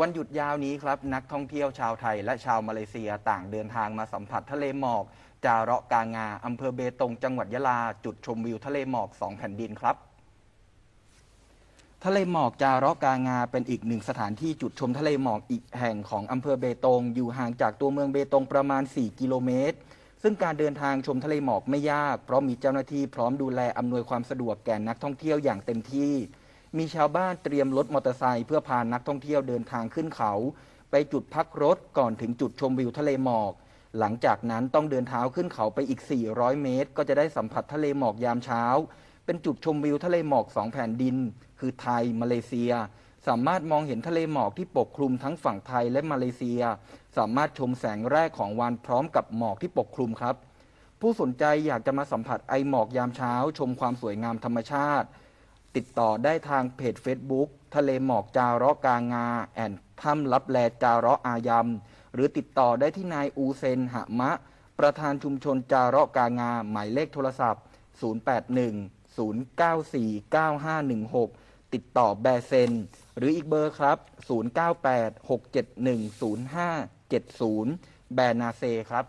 วันหยุดยาวนี้ครับ นักท่องเที่ยวชาวไทยและชาวมาเลเซียต่างเดินทางมาสัมผัสทะเลหมอก จาระกางาอำเภอเบตงจังหวัดยะลา จุดชมวิวทะเลหมอกสองแผ่นดินครับทะเลหมอกจาระกางาเป็นอีกหนึ่งสถานที่จุดชมทะเลหมอกอีกแห่งของอำเภอเบตง อยู่ห่างจากตัวเมืองเบตงประมาณ 4 กิโลเมตร ซึ่งการเดินทางชมทะเลหมอกไม่ยาก เพราะมีเจ้าหน้าที่พร้อมดูแลอำนวยความสะดวกแก่นักท่องเที่ยวอย่างเต็มที่ มีชาวบ้านเตรียมรถมอเตอร์ไซค์เพื่อพานักท่องเที่ยวเดินทางขึ้นเขา ไปจุดพักรถก่อนถึงจุดชมวิวทะเลหมอก หลังจากนั้นต้องเดินเท้าขึ้นเขาไปอีก 400 เมตร ก็จะได้สัมผัสทะเลหมอกยามเช้า เป็นจุดชมวิวทะเลหมอกสองแผ่นดิน คือไทยมาเลเซีย สามารถมองเห็นทะเลหมอกที่ปกคลุมทั้งฝั่งไทยและมาเลเซีย สามารถชมแสงแรกของวันพร้อมกับหมอกที่ปกคลุมครับ ผู้สนใจอยากจะมาสัมผัสไอหมอกยามเช้า ชมความสวยงามธรรมชาติ ติดต่อได้ทางเพจ Facebook ทะเลหมอกจาระกางา แอนถ้ำลับแลจาระอายำ หรือติดต่อได้ที่นายอูเซนหะมะ ประธานชุมชนจาระกางา หมายเลขโทรศัพท์ 081 094 9516 ติดต่อแบรเซน หรืออีกเบอร์ครับ 098 671 0570 แบรนาเซครับ